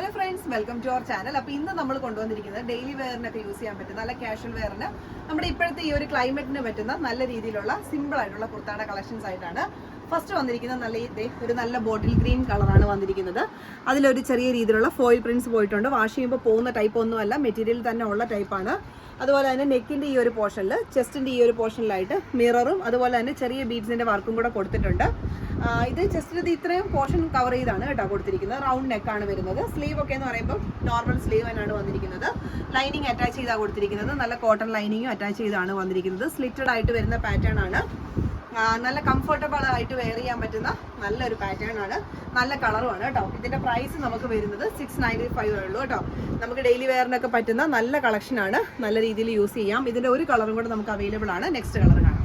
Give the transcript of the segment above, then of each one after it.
Hello friends welcome to our channel അപ്പോൾ ഇന്ന് നമ്മൾ കൊണ്ടുവന്നിരിക്കുന്നത് ഡെയിലി വെയറിനൊക്കെ യൂസ് ചെയ്യാൻ പറ്റുന്ന നല്ല കാഷ്വൽ വെയറിന് നമ്മുടെ ഇപ്പോഴത്തെ ഈ ഒരു ക്ലൈമറ്റിന് പറ്റുന്ന നല്ല രീതിയിലുള്ള സിമ്പിൾ ആയിട്ടുള്ള കുർത്താടെ കളക്ഷൻസ് ആയിട്ടാണ് ഫസ്റ്റ് വന്നിരിക്കുന്നത്. നല്ല ഈ- ഒരു നല്ല ബോട്ടിൽ ഗ്രീൻ കളറാണ് വന്നിരിക്കുന്നത്. അതിലൊരു ചെറിയ രീതിയിലുള്ള ഫോയിൽ പ്രിന്റ്സ് പോയിട്ടുണ്ട്. വാഷ് ചെയ്യുമ്പോൾ പോകുന്ന ടൈപ്പ് ഒന്നുമല്ല മെറ്റീരിയൽ തന്നെ ഉള്ള ടൈപ്പാണ് അതുപോലെ തന്നെ നെക്കിന്റെ ഈ ഒരു പോർഷനിൽ ചെസ്റ്റിന്റെ ഈ ഒരു പോർഷനിലായിട്ട് മിററും അതുപോലെ തന്നെ ചെറിയ ബീഡ്സിന്റെ വർക്കും കൂടെ കൊടുത്തിട്ടുണ്ട്. ഇത് ജസ്റ്റ് ഇത് ഇത്രയും പോർഷൻ കവർ ചെയ്താണ് കേട്ടോ കൊടുത്തിരിക്കുന്നത്. റൗണ്ട് നെക്കാണ് വരുന്നത്. സ്ലീവ് ഒക്കെ എന്ന് പറയുമ്പോൾ നോർമൽ സ്ലീവ് തന്നെയാണ് വന്നിരിക്കുന്നത്. ലൈനിങ് അറ്റാച്ച് ചെയ്താണ് കൊടുത്തിരിക്കുന്നത്. നല്ല കോട്ടൺ ലൈനിങ്ങും അറ്റാച്ച് ചെയ്താണ് വന്നിരിക്കുന്നത്. സ്ലിറ്റഡ് ആയിട്ട് വരുന്ന പാറ്റേൺ ആണ്. നല്ല കംഫർട്ടബിൾ ആയിട്ട് വെയർ ചെയ്യാൻ പറ്റുന്ന നല്ലൊരു പാറ്റേൺ ആണ്. നല്ല കളറുമാണ് കേട്ടോ. ഇതിന്റെ പ്രൈസ് നമുക്ക് വരുന്നത് സിക്സ് നയന്റി ഫൈവ് ഉള്ളൂ കേട്ടോ. നമുക്ക് ഡെയിലി വെയറിനൊക്കെ പറ്റുന്ന നല്ല കളക്ഷൻ ആണ്. നല്ല രീതിയിൽ യൂസ് ചെയ്യാം. ഇതിന്റെ ഒരു കളറും കൂടെ നമുക്ക് അവൈലബിൾ ആണ്. നെക്സ്റ്റ് കളർ കാണാം.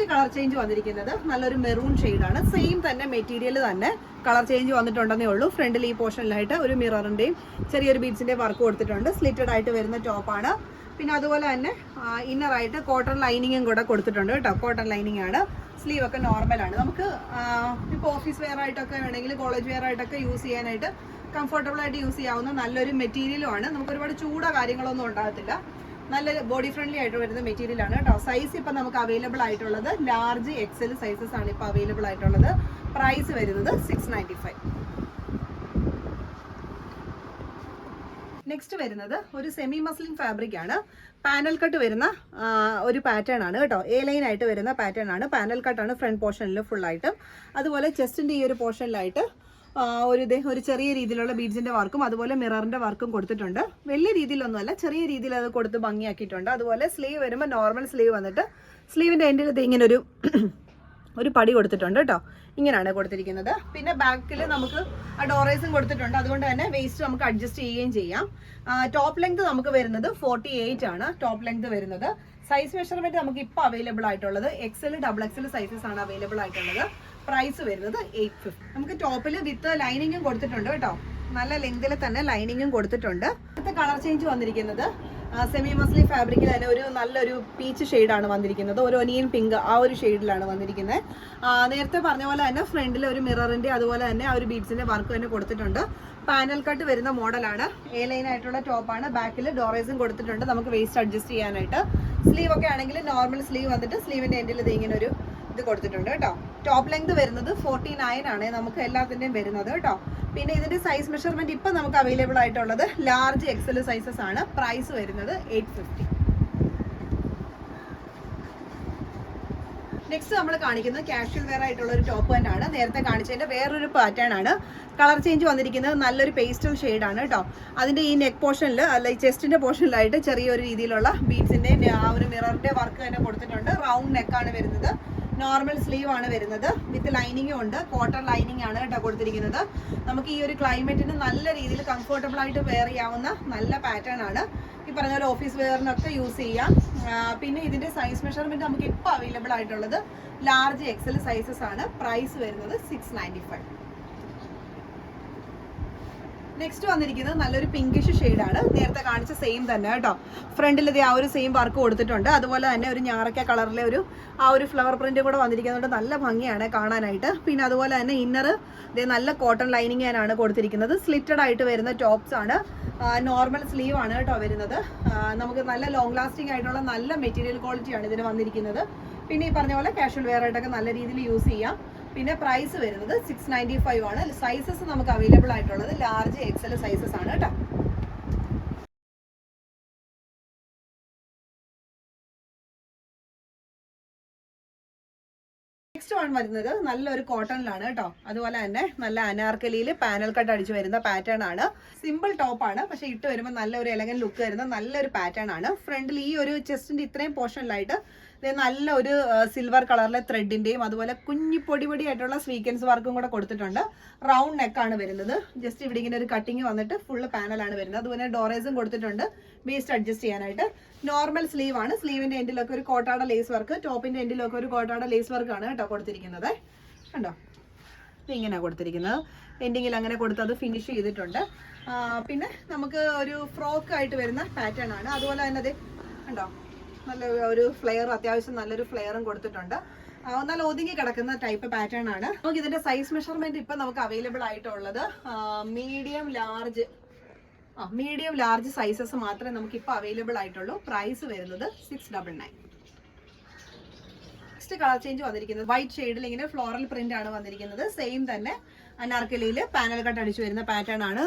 നെക്സ്റ്റ് കളർ ചേഞ്ച് വന്നിരിക്കുന്നത് നല്ലൊരു മെറൂൺ ആണ്. സെയിം തന്നെ മെറ്റീരിയൽ തന്നെ കളർ ചേഞ്ച് വന്നിട്ടുണ്ടെന്നേ ഉള്ളൂ. ഫ്രണ്ടിൽ ഈ പോർഷനിലായിട്ട് ഒരു മിററിന്റെയും ചെറിയൊരു ബീഡ്സിന്റെ വർക്ക് കൊടുത്തിട്ടുണ്ട്. സ്ലിറ്റഡ് ആയിട്ട് വരുന്ന ടോപ്പാണ് പിന്നെ അതുപോലെ തന്നെ ഇന്നറായിട്ട് കോട്ടൺ ലൈനിങ്ങും കൂടെ കൊടുത്തിട്ടുണ്ട് കേട്ടോ. കോട്ടൺ ലൈനിങ് ആണ്. സ്ലീവ് ഒക്കെ നോർമലാണ് നമുക്ക് ഇപ്പോൾ ഓഫീസ് വെയർ ആയിട്ടൊക്കെ വേണമെങ്കിൽ കോളേജ് വെയർ ആയിട്ടൊക്കെ യൂസ് ചെയ്യാനായിട്ട് കംഫർട്ടബിൾ ആയിട്ട് യൂസ് ചെയ്യാവുന്ന നല്ലൊരു മെറ്റീരിയലും ആണ്. നമുക്ക് ഒരുപാട് ചൂടോ കാര്യങ്ങളൊന്നും ഉണ്ടാകത്തില്ല. നല്ല ബോഡി ഫ്രണ്ട്ലി ആയിട്ട് വരുന്ന മെറ്റീരിയൽ ആണ് കേട്ടോ. സൈസ് ഇപ്പം നമുക്ക് അവൈലബിൾ ആയിട്ടുള്ളത് ലാർജ് എക്സൽ സൈസസ് ആണ് ഇപ്പോൾ അവൈലബിൾ ആയിട്ടുള്ളത്. പ്രൈസ് വരുന്നത് സിക്സ് നയന്റി ഫൈവ് നെക്സ്റ്റ് വരുന്നത് ഒരു സെമി മസ്ലിൻ ഫാബ്രിക് ആണ്. പാനൽ കട്ട് വരുന്ന ഒരു പാറ്റേൺ ആണ് കേട്ടോ. എ ലൈൻ ആയിട്ട് വരുന്ന പാറ്റേൺ ആണ്. പാനൽ കട്ടാണ് ഫ്രണ്ട് പോർഷനിൽ ഫുൾ ആയിട്ട്. അതുപോലെ ചെസ്റ്റിന്റെ ഈ ഒരു പോർഷനിലായിട്ട് ഒരു ഒരു ചെറിയ രീതിയിലുള്ള ബീഡ്സിന്റെ വർക്കും അതുപോലെ മിററിന്റെ വർക്കും കൊടുത്തിട്ടുണ്ട്. വലിയ രീതിയിലൊന്നുമല്ല ചെറിയ രീതിയിൽ അത് കൊടുത്ത് ഭംഗിയാക്കിയിട്ടുണ്ട്. അതുപോലെ സ്ലീവ് വരുമ്പോൾ നോർമൽ സ്ലീവ് വന്നിട്ട് സ്ലീവിന്റെ എൻഡിൽ ഇത് ഇങ്ങനെ ഒരു ഒരു പടി കൊടുത്തിട്ടുണ്ട് കേട്ടോ. ഇങ്ങനെയാണ് കൊടുത്തിരിക്കുന്നത്. പിന്നെ ബാക്കിൽ നമുക്ക് ഡോറേസും കൊടുത്തിട്ടുണ്ട്. അതുകൊണ്ട് തന്നെ വേസ്റ്റ് നമുക്ക് അഡ്ജസ്റ്റ് ചെയ്യുകയും ചെയ്യാം. ടോപ്പ് ലെങ്ത് നമുക്ക് വരുന്നത് ഫോർട്ടി എയ്റ്റ് ആണ് ടോപ്പ് ലെങ്ത് വരുന്നത്. സൈസ് മെഷർമെന്റ് നമുക്ക് ഇപ്പോൾ അവൈലബിൾ ആയിട്ടുള്ളത്. എക്സൽ ഡബിൾ എക്സൽ സൈസസ് ആണ് അവൈലബിൾ ആയിട്ടുള്ളത്. പ്രൈസ് വരുന്നത് എയ്റ്റ് ഫിഫ്റ്റി നമുക്ക് ടോപ്പിൽ വിത്ത് ലൈനിങ്ങും കൊടുത്തിട്ടുണ്ട് കേട്ടോ. നല്ല ലെങ്തിൽ തന്നെ ലൈനിങ്ങും കൊടുത്തിട്ടുണ്ട്. അടുത്ത കളർ ചേഞ്ച് വന്നിരിക്കുന്നത് സെമി മസ്ലി ഫാബ്രിക്കിൽ തന്നെ ഒരു നല്ലൊരു പീച്ച് ഷെയ്ഡാണ് വന്നിരിക്കുന്നത്. ഒരു ഒനിയൻ പിങ്ക് ആ ഒരു ഷെയ്ഡിലാണ് വന്നിരിക്കുന്നത്. നേരത്തെ പറഞ്ഞ പോലെ തന്നെ ഫ്രണ്ടിൽ ഒരു മിററിന്റെ അതുപോലെ തന്നെ ആ ഒരു ബീഡ്സിന്റെ വർക്ക് തന്നെ കൊടുത്തിട്ടുണ്ട്. പാനൽ കട്ട് വരുന്ന മോഡലാണ് എ ലൈൻ ആയിട്ടുള്ള ടോപ്പാണ് ബാക്കിൽ ഡോറേസും കൊടുത്തിട്ടുണ്ട് നമുക്ക് വേസ്റ്റ് അഡ്ജസ്റ്റ് ചെയ്യാനായിട്ട്. സ്ലീവ് ഒക്കെ ആണെങ്കിൽ നോർമൽ സ്ലീവ് വന്നിട്ട് സ്ലീവിന്റെ എൻഡിൽ ഇത് ഇങ്ങനെ ഒരു ഇത് കൊടുത്തിട്ടുണ്ട് കേട്ടോ. ടോപ്പ് ലെങ്ത് വരുന്നത് ഫോർട്ടി നയൻ ആണ്. നമുക്ക് എല്ലാത്തിന്റെയും വരുന്നത് കേട്ടോ. പിന്നെ ഇതിന്റെ സൈസ് മെഷർമെന്റ് ഇപ്പൊ നമുക്ക് അവൈലബിൾ ആയിട്ടുള്ളത് ലാർജ് എക്സൽ സൈസസ് ആണ്. പ്രൈസ് വരുന്നത് എയ്റ്റ് ഫിഫ്റ്റി നെക്സ്റ്റ് നമ്മൾ കാണിക്കുന്നത് കാഷ്വൽ വെയർ ആയിട്ടുള്ള ഒരു ടോപ്പ് ആണ്. നേരത്തെ കാണിച്ചതിന്റെ വേറൊരു പാറ്റേൺ ആണ്. കളർ ചേഞ്ച് വന്നിരിക്കുന്നത് നല്ലൊരു പേസ്റ്റൽ ആണ് കേട്ടോ. അതിന്റെ ഈ നെക്ക് പോർഷനിൽ അല്ല ചെസ്റ്റിന്റെ പോർഷനിലായിട്ട് ചെറിയൊരു രീതിയിലുള്ള ബീഡ്സിന്റെ ആ ഒരു മിററിന്റെ വർക്ക് തന്നെ കൊടുത്തിട്ടുണ്ട്. റൗണ്ട് നെക്കാണ് വരുന്നത്. നോർമൽ സ്ലീവ് ആണ് വരുന്നത്. വിത്ത് ലൈനിങ്ങും ഉണ്ട്. കോട്ടൺ ലൈനിങ് ആണ് കേട്ടോ കൊടുത്തിരിക്കുന്നത്. നമുക്ക് ഈ ഒരു ക്ലൈമറ്റിന് നല്ല രീതിയിൽ കംഫർട്ടബിൾ ആയിട്ട് വെയർ ചെയ്യാവുന്ന നല്ല പാറ്റേൺ ആണ്. ഈ പറഞ്ഞ പോലെ ഓഫീസ് വെയറിനൊക്കെ യൂസ് ചെയ്യാം. പിന്നെ ഇതിന്റെ സൈസ് മെഷർമെന്റ് നമുക്ക് ഇപ്പോൾ അവൈലബിൾ ആയിട്ടുള്ളത് ലാർജ് എക്സൽ സൈസസ് ആണ്. പ്രൈസ് വരുന്നത് സിക്സ് നയന്റി ഫൈവ് നെക്സ്റ്റ് വന്നിരിക്കുന്നത് നല്ലൊരു പിങ്കിഷ് ആണ്. നേരത്തെ കാണിച്ച സെയിം തന്നെ കേട്ടോ. ഫ്രണ്ടിൽ ആ ഒരു സെയിം വർക്ക് കൊടുത്തിട്ടുണ്ട്. അതുപോലെ തന്നെ ഒരു ഞാറക്ക കളറിലെ ഒരു ആ ഒരു ഫ്ലവർ പ്രിന്റ് കൂടെ വന്നിരിക്കുന്നതുകൊണ്ട് നല്ല ഭംഗിയാണ് കാണാനായിട്ട്. പിന്നെ അതുപോലെ തന്നെ ഇന്നർ ഇത് നല്ല കോട്ടൺ ലൈനിങ് ആണ് കൊടുത്തിരിക്കുന്നത്. സ്ലിറ്റഡ് ആയിട്ട് വരുന്ന ടോപ്സ് ആണ്. നോർമൽ സ്ലീവ് ആണ് കേട്ടോ വരുന്നത്. നമുക്ക് നല്ല ലോങ് ലാസ്റ്റിംഗ് ആയിട്ടുള്ള നല്ല മെറ്റീരിയൽ ക്വാളിറ്റിയാണ് ഇതിന് വന്നിരിക്കുന്നത്. പിന്നെ ഈ പറഞ്ഞ പോലെ കാഷ്വൽ വെയർ ആയിട്ടൊക്കെ നല്ല രീതിയിൽ യൂസ് ചെയ്യാം. പിന്നെ പ്രൈസ് വരുന്നത് സിക്സ് നയന്റി ഫൈവ് ആണ്. സൈസസ് നമുക്ക് അവൈലബിൾ ആയിട്ടുള്ളത് ലാർജ് എക്സൽ സൈസസ് ആണ് കേട്ടോ. നെക്സ്റ്റ് വൺ വരുന്നത് നല്ലൊരു കോട്ടണിലാണ് കേട്ടോ. അതുപോലെ തന്നെ നല്ല അനാർക്കലിയിൽ പാനൽ കട്ട് അടിച്ച് വരുന്ന പാറ്റേൺ ആണ്. സിമ്പിൾ ടോപ്പ് ആണ്. പക്ഷെ ഇട്ട് വരുമ്പോൾ നല്ലൊരു എലഗൻ ലുക്ക് വരുന്ന നല്ലൊരു പാറ്റേൺ ആണ്. ഫ്രണ്ടിൽ ഈ ഒരു ചെസ്റ്റിന്റെ ഇത്രയും പോർഷനിലായിട്ട് നല്ല ഒരു സിൽവർ കളറിലെ ത്രെഡിന്റെയും അതുപോലെ കുഞ്ഞി പൊടി പൊടി ആയിട്ടുള്ള സ്വീക്കൻസ് വർക്കും കൂടെ കൊടുത്തിട്ടുണ്ട്. റൗണ്ട് നെക്കാണ് വരുന്നത്. ജസ്റ്റ് ഇവിടെ ഇങ്ങനെ ഒരു കട്ടിങ് വന്നിട്ട് ഫുള്ള് പാനലാണ് വരുന്നത്. അതുപോലെ ഡോറേസും കൊടുത്തിട്ടുണ്ട്. വേസ്റ്റ് അഡ്ജസ്റ്റ് ചെയ്യാനായിട്ട്. നോർമൽ സ്ലീവ് ആണ്. സ്ലീവിന്റെ എൻഡിലൊക്കെ ഒരു കോട്ടാട ലേസ് വർക്ക് ടോപ്പിന്റെ എൻഡിലൊക്കെ ഒരു കോട്ടാട ലേസ് വർക്ക് ആണ് കേട്ടോ കൊടുത്തിരിക്കുന്നത്. കണ്ടോ? ഇത് ഇങ്ങനെയാണ് കൊടുത്തിരിക്കുന്നത്. എൻഡിങ്ങിൽ അങ്ങനെ കൊടുത്ത് അത് ഫിനിഷ് ചെയ്തിട്ടുണ്ട്. പിന്നെ നമുക്ക് ഒരു ഫ്രോക്ക് ആയിട്ട് വരുന്ന പാറ്റേൺ ആണ്. അതുപോലെ തന്നെ അതെ കണ്ടോ? നല്ല ഒരു ഫ്ലെയർ അത്യാവശ്യം നല്ലൊരു ഫ്ലെയറും കൊടുത്തിട്ടുണ്ട്. നല്ല ഒതുങ്ങി കിടക്കുന്ന ടൈപ്പ് പാറ്റേൺ ആണ്. നമുക്ക് ഇതിന്റെ സൈസ് മെഷർമെന്റ് ഇപ്പൊ നമുക്ക് അവൈലബിൾ ആയിട്ടുള്ളത് medium large medium large sizes മാത്രമേ നമുക്ക് ഇപ്പൊ അവൈലബിൾ ആയിട്ടുള്ളൂ. പ്രൈസ് വരുന്നത് six double nine next colour change വന്നിരിക്കുന്നത്. വൈറ്റ് ഷെയ്ഡിൽ ഇങ്ങനെ ഫ്ലോറൽ പ്രിന്റ് ആണ് വന്നിരിക്കുന്നത്. സെയിം തന്നെ അനാർക്കലിയിൽ പാനൽ കട്ട് അടിച്ചു വരുന്ന പാറ്റേൺ ആണ്.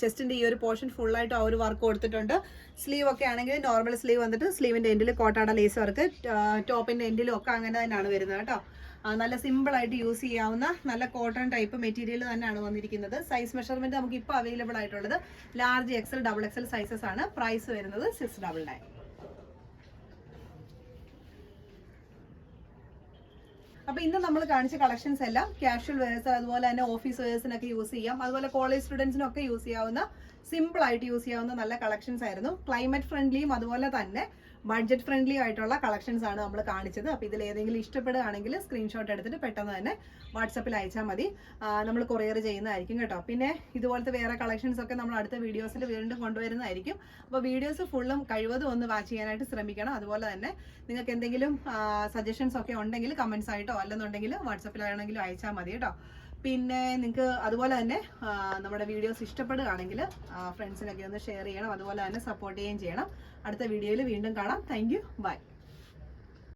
ചെസ്റ്റിന്റെ ഈ ഒരു പോർഷൻ ഫുൾ ആയിട്ട് ആ ഒരു വർക്ക് കൊടുത്തിട്ടുണ്ട്. സ്ലീവ് ഒക്കെ ആണെങ്കിൽ നോർമൽ സ്ലീവ് വന്നിട്ട് സ്ലീവിന്റെ എൻഡിൽ കോട്ടാട ലേസ് വർക്ക് ടോപ്പിന്റെ എൻഡിലും ഒക്കെ അങ്ങനെ തന്നെയാണ് വരുന്നത് കേട്ടോ. നല്ല സിമ്പിൾ ആയിട്ട് യൂസ് ചെയ്യാവുന്ന നല്ല കോട്ടൺ ടൈപ്പ് മെറ്റീരിയൽ തന്നെയാണ് വന്നിരിക്കുന്നത്. സൈസ് മെഷർമെന്റ് നമുക്ക് ഇപ്പോൾ അവൈലബിൾ ആയിട്ടുള്ളത്. Large XL double XL sizes ആണ്. പ്രൈസ് വരുന്നത് സിക്സ് ഡബിൾ നയൻ അപ്പൊ ഇന്ന് നമ്മൾ കാണിച്ച കളക്ഷൻസ് എല്ലാം കാഷ്വൽ വെയേഴ്സ് അതുപോലെ തന്നെ ഓഫീസ് വെയേഴ്സിനൊക്കെ യൂസ് ചെയ്യാം. അതുപോലെ കോളേജ് സ്റ്റുഡൻസിനൊക്കെ യൂസ് ചെയ്യാവുന്ന സിമ്പിൾ ആയിട്ട് യൂസ് ചെയ്യാവുന്ന നല്ല കളക്ഷൻസ് ആയിരുന്നു. ക്ലൈമറ്റ് ഫ്രണ്ട്ലിയും അതുപോലെ തന്നെ ബഡ്ജറ്റ് ഫ്രണ്ട്ലി ആയിട്ടുള്ള കളക്ഷൻസ് ആണ് നമ്മൾ കാണിച്ചത്. അപ്പോൾ ഇതിൽ ഏതെങ്കിലും ഇഷ്ടപ്പെടുകയാണെങ്കിൽ സ്ക്രീൻഷോട്ട് എടുത്തിട്ട് പെട്ടെന്ന് തന്നെ വാട്സപ്പിൽ അയച്ചാൽ മതി. നമ്മൾ കൊറിയർ ചെയ്യുന്നതായിരിക്കും കേട്ടോ. പിന്നെ ഇതുപോലത്തെ വേറെ കളക്ഷൻസ് ഒക്കെ നമ്മൾ അടുത്ത വീഡിയോസിൽ വീണ്ടും കൊണ്ടുവരുന്നതായിരിക്കും. അപ്പോൾ വീഡിയോസ് ഫുള്ളും കഴിവതും ഒന്ന് വാച്ച് ചെയ്യാനായിട്ട് ശ്രമിക്കണം. അതുപോലെ തന്നെ നിങ്ങൾക്ക് എന്തെങ്കിലും സജഷൻസ് ഒക്കെ ഉണ്ടെങ്കിൽ കമൻസ് ആയിട്ടോ അല്ലെന്നുണ്ടെങ്കിൽ വാട്സപ്പിലാണെങ്കിലും അയച്ചാൽ മതി കേട്ടോ. പിന്നെ നിങ്ങൾക്ക് അതുപോലെ തന്നെ നമ്മുടെ വീഡിയോസ് ഇഷ്ടപ്പെടുകയാണെങ്കിൽ ഫ്രണ്ട്സിനൊക്കെ ഒന്ന് ഷെയർ ചെയ്യണം. അതുപോലെ തന്നെ സപ്പോർട്ട് ചെയ്യുകയും ചെയ്യണം. അടുത്ത വീഡിയോയിൽ വീണ്ടും കാണാം. Thank you by